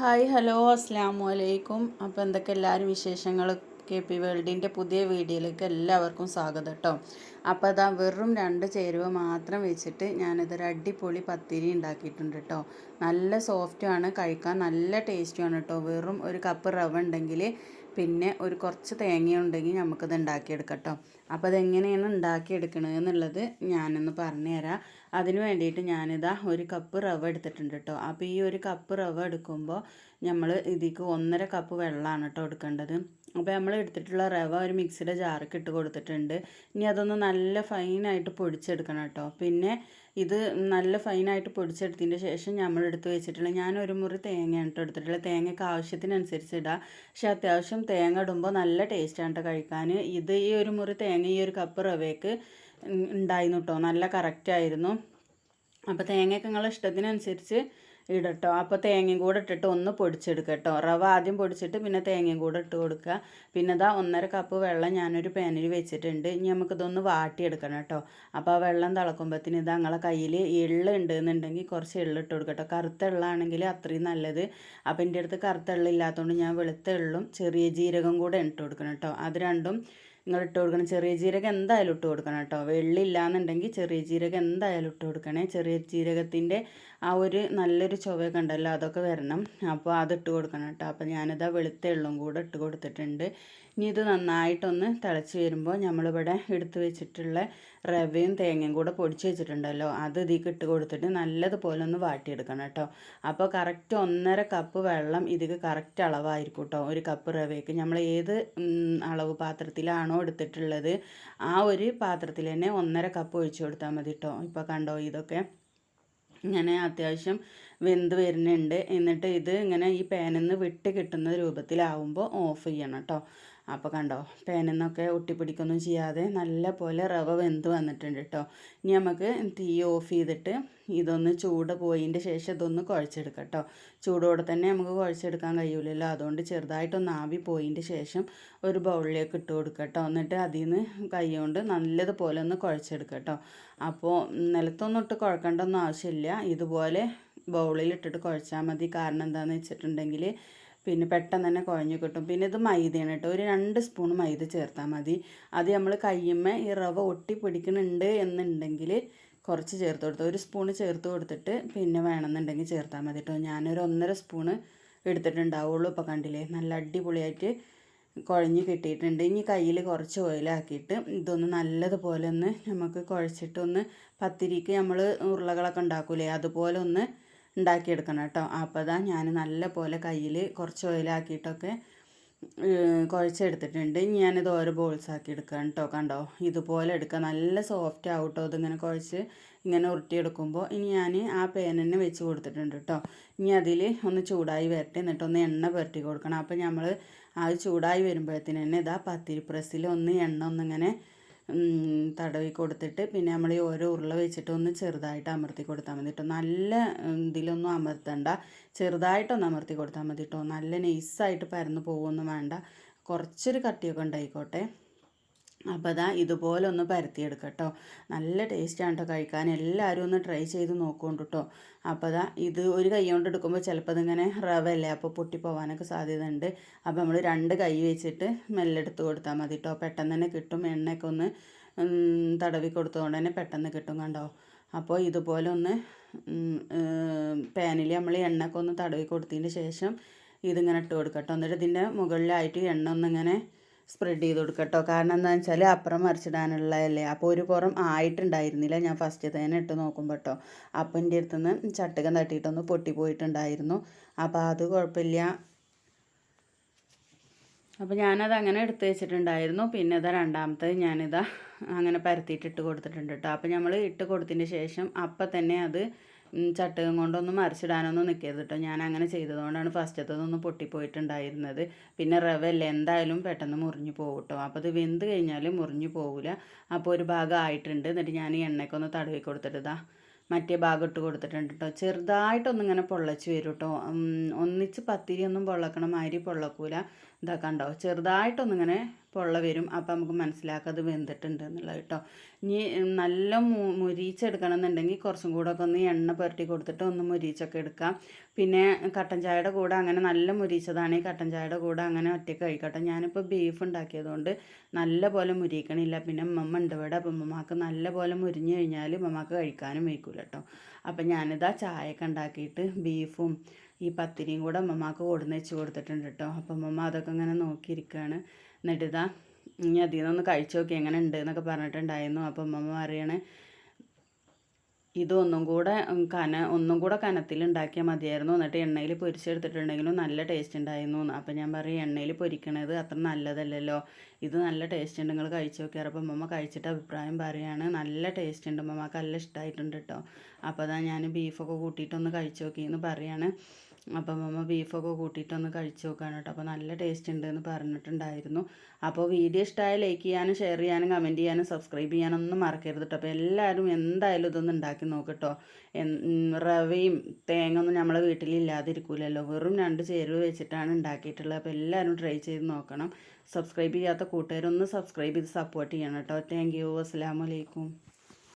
Hi hello അസ്സാമു അലൈക്കും. അപ്പോൾ എന്തൊക്കെ എല്ലാവരും വിശേഷങ്ങൾ കെ പി വേൾഡിന്റെ പുതിയ വീഡിയോയിലേക്ക് എല്ലാവർക്കും സ്വാഗതം കേട്ടോ അപ്പോൾ അതാ വെറും രണ്ട് ചേരുവ മാത്രം വെച്ചിട്ട് ഞാനിതൊരു അടിപൊളി പത്തിരി ഉണ്ടാക്കിയിട്ടുണ്ട് കേട്ടോ നല്ല സോഫ്റ്റുമാണ് കഴിക്കാൻ നല്ല ടേസ്റ്റുമാണ് കേട്ടോ വെറും ഒരു കപ്പ് റവ ഉണ്ടെങ്കിൽ പിന്നെ ഒരു കുറച്ച് തേങ്ങ ഉണ്ടെങ്കിൽ നമുക്കിത് ഉണ്ടാക്കിയെടുക്കാം കേട്ടോ അപ്പോൾ അതെങ്ങനെയാണ് ഉണ്ടാക്കിയെടുക്കണത് എന്നുള്ളത് ഞാനൊന്ന് പറഞ്ഞുതരാം അതിന് വേണ്ടിയിട്ട് ഞാനിതാ ഒരു കപ്പ് റവ എടുത്തിട്ടുണ്ട് കേട്ടോ. അപ്പോൾ ഈ ഒരു കപ്പ് റവ എടുക്കുമ്പോൾ നമ്മൾ ഇതിക്ക് ഒന്നര കപ്പ് വെള്ളമാണ് കേട്ടോ എടുക്കേണ്ടത്. അപ്പോൾ നമ്മൾ എടുത്തിട്ടുള്ള റവ ഒരു മിക്സിയുടെ ജാർക്ക് ഇട്ട് കൊടുത്തിട്ടുണ്ട്. ഇനി അതൊന്ന് നല്ല ഫൈനായിട്ട് പൊടിച്ചെടുക്കണം കേട്ടോ. പിന്നെ ഇത് നല്ല ഫൈനായിട്ട് പൊടിച്ചെടുത്തതിന്റെ ശേഷം നമ്മൾ എടുത്ത് വെച്ചിട്ടുള്ള ഞാൻ ഒരു മുറി തേങ്ങയാണ് കേട്ടോ എടുത്തിട്ടുള്ളത്. തേങ്ങയ്ക്ക് ആവശ്യത്തിനനുസരിച്ച് ഇടാം. പക്ഷെ അത്യാവശ്യം തേങ്ങ ഇടുമ്പോൾ നല്ല ടേസ്റ്റാണ് കേട്ടോ കഴിക്കാൻ. ഇത് ഈ ഒരു മുറി തേങ്ങ ഈ ഒരു കപ്പ് റവയ്ക്ക് ഉണ്ടായിരുന്നു കേട്ടോ. നല്ല കറക്റ്റായിരുന്നു അപ്പോൾ തേങ്ങയൊക്കെ നിങ്ങളുടെ ഇഷ്ടത്തിനനുസരിച്ച് ഇടട്ടോ. അപ്പോൾ തേങ്ങയും കൂടെ ഇട്ടിട്ട് ഒന്ന് പൊടിച്ചെടുക്കുക കേട്ടോ റവ ആദ്യം പൊടിച്ചിട്ട് പിന്നെ തേങ്ങയും കൂടെ ഇട്ട് കൊടുക്കുക. പിന്നെ ഇതാ ഒന്നര കപ്പ് വെള്ളം ഞാനൊരു പാനിൽ വെച്ചിട്ടുണ്ട്. ഇനി നമുക്കിതൊന്ന് വാട്ടിയെടുക്കണം കേട്ടോ. അപ്പോൾ ആ വെള്ളം തിളക്കുമ്പോഴത്തേന് ഇതാ നിങ്ങളെ കയ്യിൽ എള്ള് ഉണ്ട് എന്നുണ്ടെങ്കിൽ കുറച്ച് എള്ള് ഇട്ട് കൊടുക്കട്ടോ. കറുത്ത എള്ളാണെങ്കിൽ അത്രയും നല്ലത്. അപ്പോൾ എന്റെ അടുത്ത് കറുത്ത എള്ളില്ലാത്തതുകൊണ്ട് ഞാൻ വെളുത്ത എള്ളും ചെറിയ ജീരകം കൂടെ ഇട്ട് കൊടുക്കണം കേട്ടോ. അത് രണ്ടും നിങ്ങൾ ഇട്ട് കൊടുക്കണം. ചെറിയ ജീരകം എന്തായാലും ഇട്ട് കൊടുക്കണം കേട്ടോ. വെള്ളി ഇല്ലാന്നുണ്ടെങ്കിൽ ചെറിയ ജീരകം എന്തായാലും ഇട്ട് കൊടുക്കണേ. ചെറിയ ജീരകത്തിന്റെ ആ ഒരു നല്ലൊരു ചുവയൊക്കെ ഉണ്ടല്ലോ അതൊക്കെ വരണം. അപ്പോൾ അത് ഇട്ട് കൊടുക്കണം കേട്ടോ. അപ്പോൾ ഞാനിതാ വെളുത്ത എള്ളും കൂടെ ഇട്ട് കൊടുത്തിട്ടുണ്ട്. ഇനി ഇത് നന്നായിട്ടൊന്ന് തിളച്ച് വരുമ്പോൾ നമ്മളിവിടെ എടുത്ത് വെച്ചിട്ടുള്ള റവയും തേങ്ങയും കൂടെ പൊടിച്ച് വെച്ചിട്ടുണ്ടല്ലോ അത് ഇതിലേക്ക് ഇട്ട് കൊടുത്തിട്ട് നല്ലതുപോലെ ഒന്ന് വാട്ടിയെടുക്കണം കേട്ടോ. അപ്പോൾ കറക്റ്റ് ഒന്നര കപ്പ് വെള്ളം ഇതിക്ക് കറക്റ്റ് അളവായിരിക്കും കേട്ടോ. ഒരു കപ്പ് റവയ്ക്ക്. നമ്മൾ ഏത് അളവ് പാത്രത്തിലാണോ എടുത്തിട്ടുള്ളത് ആ ഒരു പാത്രത്തിൽ തന്നെ ഒന്നര കപ്പ് ഒഴിച്ചു കൊടുത്താൽ മതി കേട്ടോ ഇപ്പോൾ കണ്ടോ ഇതൊക്കെ? ഇങ്ങനെ അത്യാവശ്യം വെന്ത് വരുന്നുണ്ട്. എന്നിട്ട് ഇത് ഇങ്ങനെ ഈ പാനിൽ നിന്ന് വിട്ട് കിട്ടുന്ന രൂപത്തിലാവുമ്പോൾ ഓഫ് ചെയ്യണം കേട്ടോ അപ്പോൾ കണ്ടോ പേനെന്നൊക്കെ നിന്നൊക്കെ ഒട്ടിപ്പിടിക്കൊന്നും ചെയ്യാതെ നല്ല പോലെ റവ വെന്ത് വന്നിട്ടുണ്ട് കേട്ടോ ഇനി നമുക്ക് തീ ഓഫ് ചെയ്തിട്ട് ഇതൊന്ന് ചൂട് പോയതിന്റെ ശേഷം ഇതൊന്ന് കുഴച്ചെടുക്കാം കേട്ടോ ചൂടോടെ തന്നെ നമുക്ക് കുഴച്ചെടുക്കാൻ കഴിയില്ലല്ലോ അതുകൊണ്ട് ചെറുതായിട്ടൊന്ന് ആവി പോയതിന്റെ ശേഷം ഒരു ബൗളിലേക്ക് ഇട്ട് കൊടുക്കുക കേട്ടോ എന്നിട്ട് അതിൽ നിന്ന് കൈകൊണ്ട് നല്ലതുപോലെ ഒന്ന് കുഴച്ചെടുക്കുക കേട്ടോ അപ്പോൾ നിലത്തൊന്നും ഇട്ട് കുഴക്കേണ്ടൊന്നും ആവശ്യമില്ല. ഇതുപോലെ ബൗളിൽ ഇട്ടിട്ട് കുഴച്ചാൽ മതി. കാരണം എന്താണെന്ന് വെച്ചിട്ടുണ്ടെങ്കിൽ പിന്നെ പെട്ടെന്ന് തന്നെ കുഴഞ്ഞു കിട്ടും. പിന്നെ ഇത് മൈദയാണ് കേട്ടോ. ഒരു രണ്ട് സ്പൂൺ മൈദ ചേർത്താൽ മതി. അത് നമ്മൾ കയ്യുമ്മേ ഈ റവ ഒട്ടി പിടിക്കുന്നുണ്ട് എന്നുണ്ടെങ്കിൽ കുറച്ച് ചേർത്ത് കൊടുത്തു ഒരു സ്പൂൺ ചേർത്ത് കൊടുത്തിട്ട് പിന്നെ വേണമെന്നുണ്ടെങ്കിൽ ചേർത്താൽ മതി കേട്ടോ. ഞാനൊരു ഒന്നര സ്പൂണ് എടുത്തിട്ടുണ്ടാവുള്ളൂ ഇപ്പോൾ കണ്ടില്ലേ. നല്ല അടിപൊളിയായിട്ട് കുഴഞ്ഞ് കിട്ടിയിട്ടുണ്ട്. ഇനി കയ്യിൽ കുറച്ച് ഓയിലാക്കിയിട്ട് ഇതൊന്ന് നല്ലതുപോലെ ഒന്ന് നമുക്ക് കുഴച്ചിട്ടൊന്ന് പത്തിരിക്ക് നമ്മൾ ഉരുളകളൊക്കെ ഉണ്ടാക്കൂലേ അതുപോലെ ഒന്ന് ഉണ്ടാക്കിയെടുക്കണം കേട്ടോ. അപ്പോൾ അതാ ഞാൻ നല്ല പോലെ കയ്യിൽ കുറച്ച് ഓയിലാക്കിയിട്ടൊക്കെ കുഴച്ചെടുത്തിട്ടുണ്ട്. ഇനി ഞാനിത് ഓരോ ബോൾസ് ആക്കി എടുക്കാം കേട്ടോ. കണ്ടോ? ഇതുപോലെ എടുക്കുക. നല്ല സോഫ്റ്റ് ആവും കേട്ടോ ഇതിങ്ങനെ കുഴച്ച് ഇങ്ങനെ ഉരുട്ടിയെടുക്കുമ്പോൾ. ഇനി ഞാൻ ആ പേനന്നെ വെച്ച് കൊടുത്തിട്ടുണ്ട് കേട്ടോ. ഇനി അതിൽ ഒന്ന് ചൂടായി വരട്ടെ. എന്നിട്ട് ഒന്ന് എണ്ണ പുരട്ടി കൊടുക്കണം. അപ്പോൾ നമ്മൾ ആ ചൂടായി വരുമ്പോഴത്തേന് തന്നെ ഇതാ പത്തിരി പ്രസ്സിൽ ഒന്ന് എണ്ണ ഒന്നിങ്ങനെ തടവി കൊടുത്തിട്ട് പിന്നെ നമ്മൾ ഈ ഓരോ ഉരുള വെച്ചിട്ട് ഒന്ന് ചെറുതായിട്ട് അമർത്തി കൊടുത്താൽ മതി കേട്ടോ നല്ല ഇതിലൊന്നും അമർത്തണ്ട. ചെറുതായിട്ടൊന്ന് അമർത്തി കൊടുത്താൽ മതി കേട്ടോ നല്ല നൈസായിട്ട് പരന്ന് പോകുമൊന്നും വേണ്ട. കുറച്ചൊരു കട്ടിയൊക്കെ ഉണ്ടായിക്കോട്ടെ. അപ്പോൾ അതാ ഇതുപോലെ ഒന്ന് പരത്തിയെടുക്കുക കേട്ടോ നല്ല ടേസ്റ്റാണ് കേട്ടോ കഴിക്കാൻ. എല്ലാവരും ഒന്ന് ട്രൈ ചെയ്ത് നോക്കുകൊണ്ട് കേട്ടോ അപ്പോൾ അതാ ഇത് ഒരു കൈ കൊണ്ട് എടുക്കുമ്പോൾ ചിലപ്പോൾ അതിങ്ങനെ റവല്ലേ? അപ്പോൾ പൊട്ടിപ്പോവാനൊക്കെ സാധ്യത ഉണ്ട് അപ്പോൾ നമ്മൾ രണ്ട് കൈ വെച്ചിട്ട് മെല്ലെടുത്ത് കൊടുത്താൽ മതി കേട്ടോ പെട്ടെന്ന് തന്നെ കിട്ടും. എണ്ണയൊക്കെ ഒന്ന് തടവി കൊടുത്തതുകൊണ്ട് തന്നെ പെട്ടെന്ന് കിട്ടും കണ്ടോ? അപ്പോൾ ഇതുപോലെ ഒന്ന് പാനിൽ നമ്മൾ എണ്ണയൊക്കെ ഒന്ന് തടവി കൊടുത്തതിന് ശേഷം ഇതിങ്ങനെ ഇട്ട് കൊടുക്കട്ടോ. എന്നിട്ട് ഇതിന്റെ മുകളിലായിട്ട് എണ്ണ ഒന്നിങ്ങനെ സ്പ്രെഡ് ചെയ്ത് കൊടുക്കുക കേട്ടോ കാരണം എന്താണെന്ന് വെച്ചാൽ അപ്പുറം മറിച്ചിടാനുള്ളതല്ലേ. അപ്പോൾ ഒരു പുറം ആയിട്ടുണ്ടായിരുന്നില്ല. ഞാൻ ഫസ്റ്റ് തന്നെ ഇട്ട് നോക്കുമ്പോൾ കേട്ടോ അപ്പം എന്റെ അടുത്തുനിന്ന് ചട്ടുകം തട്ടിയിട്ടൊന്ന് പൊട്ടിപ്പോയിട്ടുണ്ടായിരുന്നു. അപ്പോൾ അത് കുഴപ്പമില്ല. അപ്പോൾ ഞാനത് അങ്ങനെ എടുത്ത് വെച്ചിട്ടുണ്ടായിരുന്നു. പിന്നെ ഇതാ രണ്ടാമത്തെ ഞാനിതാ അങ്ങനെ പരത്തിയിട്ട് ഇട്ട് കൊടുത്തിട്ടുണ്ട് കേട്ടോ അപ്പോൾ നമ്മൾ ഇട്ട് കൊടുത്തതിന് ശേഷം അപ്പം തന്നെ അത് ചട്ടകം കൊണ്ടൊന്നും മറിച്ചിടാനൊന്നും നിൽക്കരുത് കേട്ടോ ഞാൻ അങ്ങനെ ചെയ്തതുകൊണ്ടാണ് ഫസ്റ്റത്തതൊന്ന് പൊട്ടിപ്പോയിട്ടുണ്ടായിരുന്നത്. പിന്നെ റവ എന്തായാലും പെട്ടെന്ന് മുറിഞ്ഞു പോകും കേട്ടോ അപ്പോൾ അത് വെന്ത് കഴിഞ്ഞാൽ മുറിഞ്ഞു പോകില്ല അപ്പോൾ ഒരു ഭാഗം ആയിട്ടുണ്ട്. എന്നിട്ട് ഞാൻ എണ്ണയ്ക്കൊന്ന് തടവി കൊടുത്തിട്ട് മറ്റേ ഭാഗം ഇട്ട് കൊടുത്തിട്ടുണ്ട് കേട്ടോ ചെറുതായിട്ടൊന്നും ഇങ്ങനെ പൊള്ളച്ച് വരും കേട്ടോ ഒന്നിച്ച് പത്തിരിയൊന്നും പൊള്ളക്കണ മാതിരി പൊള്ളക്കൂല. ഇതാ കണ്ടോ? ചെറുതായിട്ടൊന്നിങ്ങനെ പൊള്ള വരും. അപ്പോൾ നമുക്ക് മനസ്സിലാക്കാം അത് വെന്തിട്ടുണ്ട് എന്നുള്ളത് കേട്ടോ. ഇനി നല്ല മു മുരിച്ചെടുക്കണം എന്നുണ്ടെങ്കിൽ കുറച്ചും കൂടെ ഒക്കെ ഒന്ന് എണ്ണ പുരട്ടി കൊടുത്തിട്ട് ഒന്ന് മുരിച്ചൊക്കെ എടുക്കാം. പിന്നെ കട്ടൻ ചായയുടെ കൂടെ അങ്ങനെ നല്ല മുരിച്ചതാണ് ഈ കട്ടൻ ചായയുടെ കൂടെ അങ്ങനെ ഒറ്റയ്ക്ക് കഴിക്കട്ടെ. ഞാനിപ്പോൾ ബീഫ് ഉണ്ടാക്കിയതുകൊണ്ട് നല്ല പോലെ മുരിക്കണില്ല പിന്നെ ഉമ്മമ്മ ഉണ്ട് ഇവിടെ. അപ്പം ഉമ്മമാക്ക് നല്ല പോലെ മുരിഞ്ഞു കഴിഞ്ഞാൽ ഉമ്മമാക്ക് കഴിക്കാനും വയ്ക്കൂല കേട്ടോ. അപ്പം ഞാനിതാ ചായയൊക്കെ ഉണ്ടാക്കിയിട്ട് ബീഫും ഈ പത്തിരിയും കൂടെ ഉമ്മമാക്ക് കൊടുന്ന് വെച്ച് കൊടുത്തിട്ടുണ്ട് കേട്ടോ. അപ്പം ഉമ്മമ്മ അതൊക്കെ ഇങ്ങനെ നോക്കിയിരിക്കുകയാണ് എന്നിട്ട് ഇതാ ഇനി അതിൽ നിന്നൊന്ന് കഴിച്ചു നോക്കി എങ്ങനെ ഉണ്ട് എന്നൊക്കെ പറഞ്ഞിട്ടുണ്ടായിരുന്നു. അപ്പം അമ്മമ്മ പറയണേ ഇതൊന്നും കൂടെ കന ഒന്നും കൂടെ കനത്തിൽ ഉണ്ടാക്കിയാൽ മതിയായിരുന്നു. എന്നിട്ട് എണ്ണയിൽ പൊരിച്ചെടുത്തിട്ടുണ്ടെങ്കിലും നല്ല ടേസ്റ്റ് ഉണ്ടായിരുന്നു അപ്പം ഞാൻ പറയും എണ്ണയിൽ പൊരിക്കണത് അത്ര നല്ലതല്ലല്ലോ. ഇത് നല്ല ടേസ്റ്റ് ഉണ്ട്. നിങ്ങൾ കഴിച്ചു നോക്കിയാൽ അപ്പം അമ്മമ്മ കഴിച്ചിട്ട് അഭിപ്രായം പറയുകയാണ് നല്ല ടേസ്റ്റ് ഉണ്ട്. അമ്മമാക്ക് നല്ല ഇഷ്ടമായിട്ടുണ്ട് കേട്ടോ അപ്പോൾ അതാ ഞാൻ ബീഫൊക്കെ കൂട്ടിയിട്ടൊന്ന് കഴിച്ച് നോക്കിയെന്ന് പറയാണ്. അപ്പം അമ്മ ബീഫൊക്കെ കൂട്ടിയിട്ടൊന്ന് കഴിച്ച് നോക്കുകയാണ് കേട്ടോ. അപ്പോൾ നല്ല ടേസ്റ്റ് ഉണ്ട് എന്ന് പറഞ്ഞിട്ടുണ്ടായിരുന്നു. അപ്പോൾ വീഡിയോ ഇഷ്ടമായ ലൈക്ക് ചെയ്യാനും ഷെയർ ചെയ്യാനും കമന്റ് ചെയ്യാനും സബ്സ്ക്രൈബ് ചെയ്യാനൊന്നും മറക്കരുത് കേട്ടോ. അപ്പോൾ എല്ലാവരും എന്തായാലും ഇതൊന്ന് ഉണ്ടാക്കി നോക്കട്ടോ റവയും തേങ്ങ ഒന്നും നമ്മളെ വീട്ടിലില്ലാതിരിക്കില്ലല്ലോ വെറും രണ്ട് ചേരുവ വെച്ചിട്ടാണ് ഉണ്ടാക്കിയിട്ടുള്ളത്. അപ്പോൾ എല്ലാവരും ട്രൈ ചെയ്ത് നോക്കണം. സബ്സ്ക്രൈബ് ചെയ്യാത്ത കൂട്ടുകാരൊന്ന് സബ്സ്ക്രൈബ് ചെയ്ത് സപ്പോർട്ട് ചെയ്യണം കേട്ടോ. താങ്ക് യു അസ്സാം വലൈക്കും